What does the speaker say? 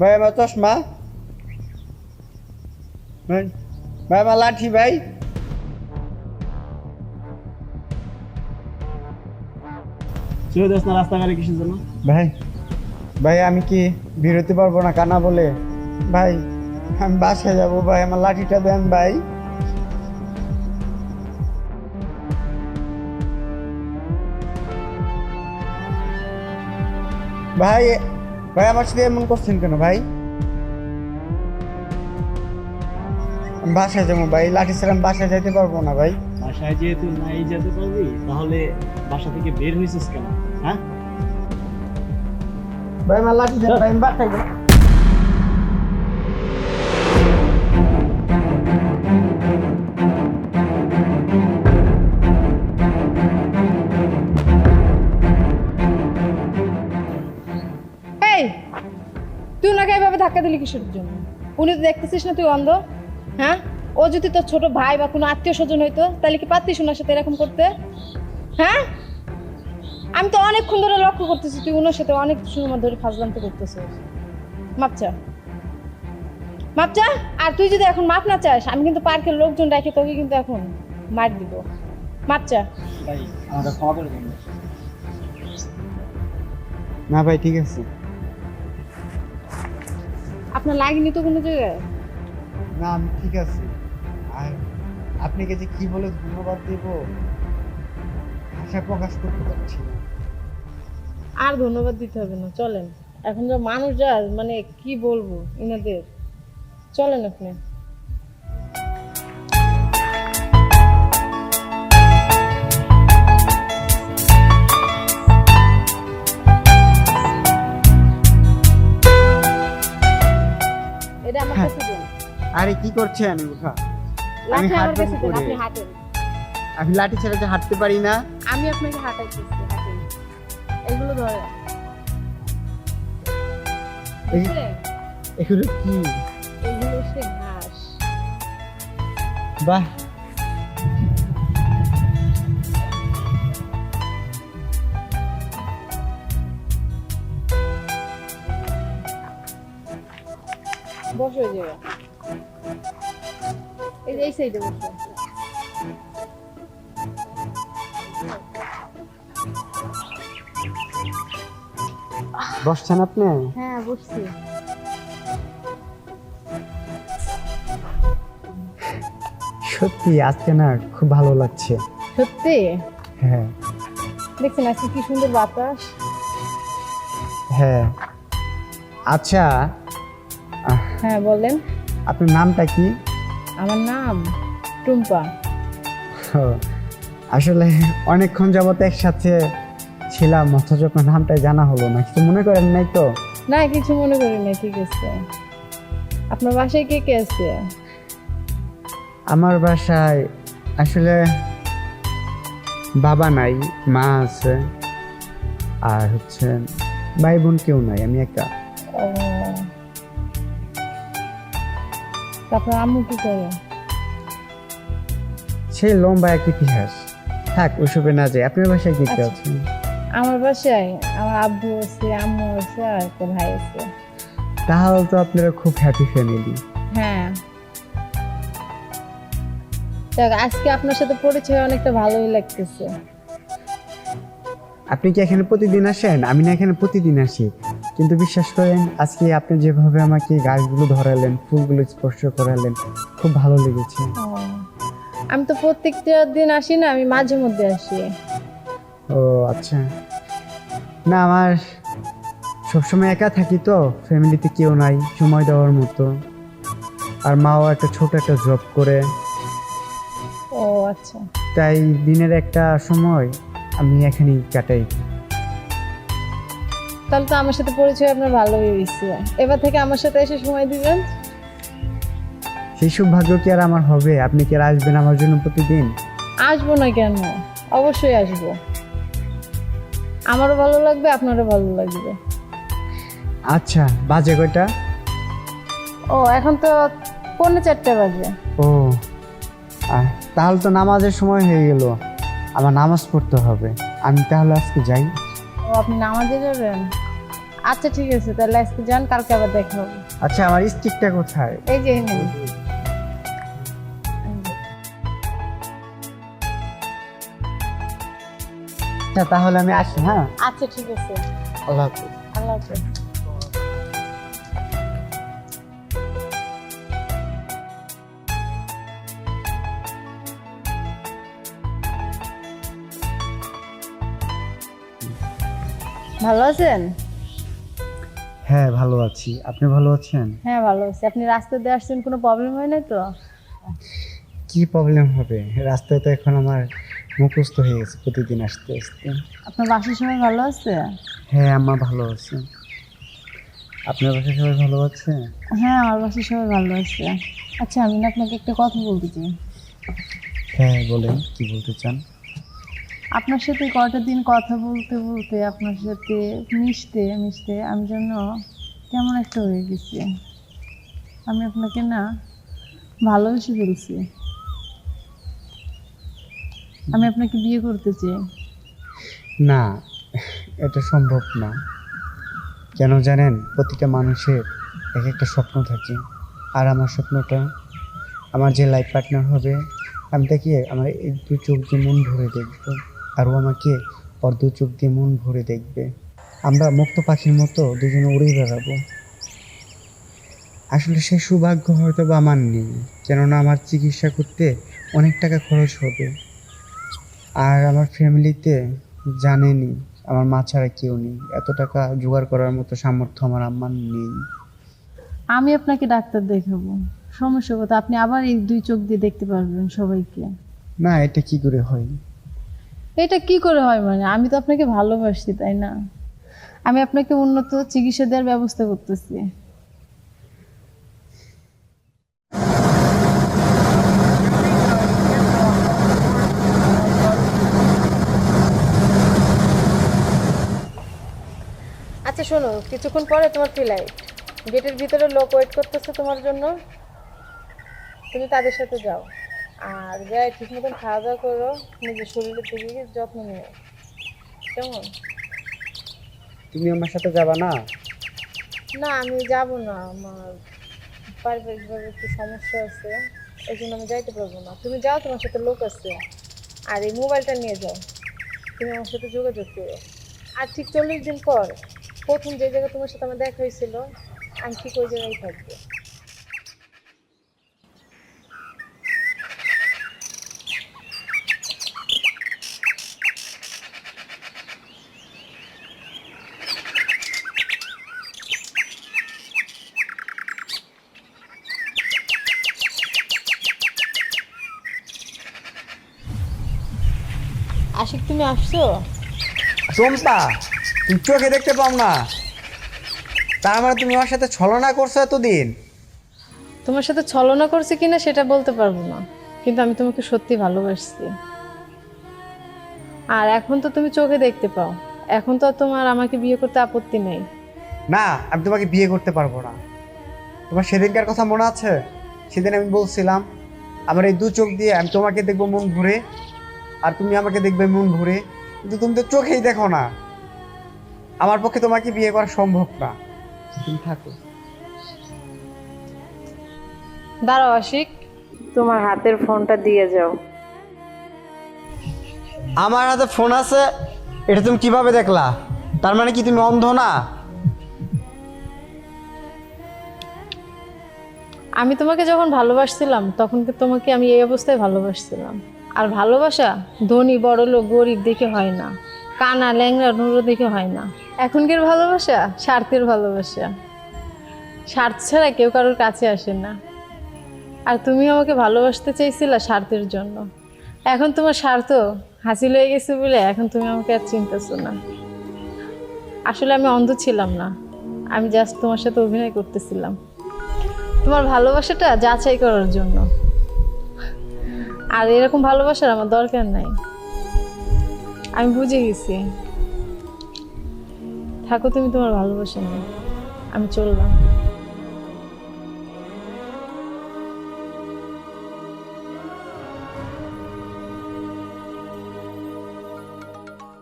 ভাই আমার চশমা ভাই আমার লাঠি ভাই ছেড়ে দিস না রাস্তাঘাটে কিসের জন্য? ভাই ভাই আমি কি বেরোতে পারব না কানা বলে? ভাই আমি বাসায় যাব ভাই আমার লাঠিটা দেন ভাই। ভাই ভাই আমার সাথে এমন করছেন কেন ভাই? বাসায় যাব ভাই লাঠি ছাড়া বাসায় যাইতে পারব না ভাই। বাসায় যেহেতু নাই যেতে পারবি? তাহলে বাসা থেকে বের হয়েছিস কেন? হ্যাঁ? ভাই আমার লাঠি দেন ভাই বাসায় ধাক্কা দিলি কিসের জন্য? উনি তো দেখতেছিস না তুই অন্ধ? হ্যাঁ? ও যদি তোর ছোট ভাই বা কোনো আত্মীয় স্বজন হইতো, তাহলে কি পারতিস ওনার সাথে এরকম করতে? হ্যাঁ? আমি তো অনেকক্ষণ ধরে লক্ষ্য করতেছি, তুই ওনার সাথে অনেক সময় ধরে ফাজলান্ত করতেছিস। মাপচা মাপচা আর তুই যদি এখন মাপ না চাস, আমি কিন্তু পার্কের লোকজন রেখে তোকে কিন্তু এখন মার দিব। মাপচা ভাই দিন। না ভাই, ঠিক আছে। আপনার লাগেনি তো কোনো জায়গায়? না আমি ঠিক আছে। আর আপনাকে যে কি বলে ধন্যবাদ দেব আশা প্রকাশ করতে পারছি না। আর ধন্যবাদ দিতে হবে না চলেন। এখন যা মানুষ যা মানে কি বলব ইনাদের? চলেন আপনি। এটা আমার হ্যাঁ। কাছে দেন। আরে কি করছেন উঠা? আমি লাঠি আমার হাঁটবো কাছে কি দিন করে? আপনি হাঁটেন। আমি লাঠি ছেড়ে যে হাঁটতে পারি না। আমি আপনাকে হাঁটাইছি হাঁটেন। এগুলো ধরে এগুলো কি? এগুলো সে ঘাস। বাহ। বসো এই যে এই সাইডে বসো। বসছেন আপনি? হ্যাঁ বসছি। সত্যি আজকে না খুব ভালো লাগছে। সত্যি? হ্যাঁ। দেখছেন আজকে কি সুন্দর বাতাস? হ্যাঁ। আচ্ছা হ্যাঁ বলেন। আপনার নামটা কি? আমার নাম টুম্পা। আসলে অনেকক্ষণ যাবত একসাথে ছিলাম অথচ আপনার নামটা জানা হলো না। কিছু মনে করেন নাই তো? না কিছু মনে করি না ঠিক আছে। আপনার বাসায় কে কে আছে? আমার বাসায় আসলে বাবা নাই মা আছে আর হচ্ছে ভাই বোন কেউ নাই আমি একা। তারপর আম্মু কি করে? সেই লম্বা এক ইতিহাস। থাক ওসবে না যায় আপনার বাসায় কি কে আছে আমার বাসায় আমার আব্বু আছে আম্মু আছে আর একটা ভাই আছে। তাহলে তো আপনারা খুব হ্যাপি ফ্যামিলি হ্যাঁ। যাক, আজকে আপনার সাথে পরিচয় অনেকটা ভালোই লাগতেছে। আপনি কি এখানে প্রতিদিন আসেন? আমি না এখানে প্রতিদিন আসি। কিন্তু বিশ্বাস করেন আজকে আপনি যেভাবে আমাকে গাছগুলো ধরালেন ফুলগুলো স্পর্শ করালেন খুব ভালো লেগেছে। আমি তো প্রত্যেকটা দিন আসি না আমি মাঝে মধ্যে আসি। ও আচ্ছা। না আমার সবসময় একা থাকি তো ফ্যামিলিতে কেউ নাই সময় দেওয়ার মতো। আর মাও একটা ছোট একটা জব করে। ও আচ্ছা। তাই দিনের একটা সময় আমি এখানেই কাটাই। তাহলে তো আমার সাথে পরিচয় আপনার ভালোই হয়েছে। এবার থেকে আমার সাথে এসে সময় দিবেন? সেই সৌভাগ্য কি আর আমার হবে? আপনি কি আর আসবেন আমার জন্য প্রতিদিন? আসব না কেন? অবশ্যই আসব। আমারও ভালো লাগবে আপনারও ভালো লাগবে। আচ্ছা বাজে কয়টা? ও এখন তো পৌনে চারটে বাজে। ও তাহলে তো নামাজের সময় হয়ে গেল। আমার নামাজ পড়তে হবে। আমি তাহলে আজকে যাই। ও আপনি নামাজে যাবেন? আচ্ছা ঠিক আছে তাহলে আজকে যান কালকে আবার দেখা হবে। আচ্ছা আমার স্টিকটা কোথায়? এই যে এখানে। আচ্ছা তাহলে আমি আসি হ্যাঁ? আচ্ছা ঠিক আছে। আল্লাহ হাফিজ। আল্লাহ হাফেজ। ভালো আছেন? হ্যাঁ ভালো আছি। আপনি ভালো আছেন? হ্যাঁ ভালো আছি। আপনি রাস্তা দিয়ে আসছেন কোনো প্রবলেম হয় না তো? কি প্রবলেম হবে? রাস্তায় তো এখন আমার মুখস্থ হয়ে গেছে প্রতিদিন আসতে আসতে। আপনার বাসার সবাই ভালো আছে? হ্যাঁ আমার ভালো আছে। আপনার বাসার সবাই ভালো আছে? হ্যাঁ আমার বাসার সবাই ভালো আছে। আচ্ছা আমি না আপনাকে একটা কথা বলতে চাই। হ্যাঁ বলেন কি বলতে চান? আপনার সাথে কয়টা দিন কথা বলতে বলতে আপনার সাথে মিশতে মিশতে আমি যেন কেমন একটা হয়ে গেছি। আমি আপনাকে না ভালোবেসে ফেলছি। আমি আপনাকে বিয়ে করতে চাই। না, এটা সম্ভব না। কেন জানেন, প্রতিটা মানুষের এক একটা স্বপ্ন থাকে। আর আমার স্বপ্নটা আমার যে লাইফ পার্টনার হবে, আমি তাকে আমার এই দু চোখ দিয়ে মন ভরে দেখব। আর ও আমাকে ওর দু চোখ দিয়ে মন ভরে দেখবে। আমরা মুক্ত পাখির মতো দুজনে উড়ে বেড়াবো। আসলে সে সৌভাগ্য হয়তো বা আমার নেই কেননা আমার চিকিৎসা করতে অনেক টাকা খরচ হবে। আর আমার ফ্যামিলিতে জানেনি আমার মা ছাড়া কেউ নেই। এত টাকা জোগাড় করার মতো সামর্থ্য আমার আম্মার নেই। আমি আপনাকে ডাক্তার দেখাবো। সমস্যা কথা আপনি আবার এই দুই চোখ দিয়ে দেখতে পারবেন সবাইকে। না এটা কি করে হয়? এটা কি করে হয় মানে? আমি তো আপনাকে ভালোবাসি, তাই না? আমি আপনাকে উন্নত চিকিৎসা দেওয়ার ব্যবস্থা করতেছি। আচ্ছা শোনো, কিছুক্ষণ পরে তোমার ফ্লাইট গেটের ভিতরে লোক ওয়েট করতেছে তোমার জন্য। তুমি তাদের সাথে যাও। আর যাই ঠিক মতন খাওয়া দাওয়া করো নিজের শরীরের দিকে যত্ন নিও। কেমন? তুমি আমার সাথে যাবা না? না আমি যাব না আমার পারিবারিকভাবে একটু সমস্যা আছে এই জন্য আমি যাইতে পারব না। তুমি যাও তোমার সাথে লোক আছে আর এই মোবাইলটা নিয়ে যাও তুমি আমার সাথে যোগাযোগ করো। আর ঠিক চল্লিশ দিন পর প্রথম যে জায়গায় তোমার সাথে আমার দেখা হয়েছিল আমি ঠিক ওই জায়গায় থাকব। আশিক তুমি আসছো? চম্পা তুমি চোখে দেখতে পাও না। তার মানে তুমি আমার সাথে ছলনা করছ এতদিন? তোমার সাথে ছলনা করছে কিনা সেটা বলতে পারব না কিন্তু আমি তোমাকে সত্যি ভালোবাসছি। আর এখন তো তুমি চোখে দেখতে পাও এখন তো তোমার আমাকে বিয়ে করতে আপত্তি নেই। না আমি তোমাকে বিয়ে করতে পারব না। তোমার সেদিনকার কথা মনে আছে? সেদিন আমি বলছিলাম আমার এই দু চোখ দিয়ে আমি তোমাকে দেখব মন ভরে। আর তুমি আমাকে দেখবে মন ভরে কিন্তু তুমি তো চোখেই দেখো না। আমার পক্ষে তোমাকে বিয়ে করা সম্ভব না। তুমি থাকো। দাঁড়াও আশিক। তোমার হাতের ফোনটা দিয়ে যাও। আমার হাতে ফোন আছে এটা তুমি কীভাবে দেখলা? তার মানে কি তুমি অন্ধ না? আমি তোমাকে যখন ভালোবাসছিলাম তখন তোমাকে আমি এই অবস্থায় ভালোবাসছিলাম। আর ভালোবাসা ধনী, বড় লোক, গরিব দেখে হয় না। কানা, ল্যাংড়া, নুরো দেখে হয় না। এখনকার ভালোবাসা স্বার্থের ভালোবাসা। স্বার্থ ছাড়া কেউ কারোর কাছে আসে না। আর তুমি আমাকে ভালোবাসতে চাইছিলা স্বার্থের জন্য। এখন তোমার স্বার্থ হাসিল হয়ে গেছে বলে এখন তুমি আমাকে আর চিনতেছো না। আসলে আমি অন্ধ ছিলাম না। আমি জাস্ট তোমার সাথে অভিনয় করতেছিলাম। তোমার ভালোবাসাটা যাচাই করার জন্য। আর এরকম ভালোবাসার আমার দরকার নাই। আমি বুঝে গেছি। থাকো তুমি তোমার ভালোবাসা নেই আমি চললাম।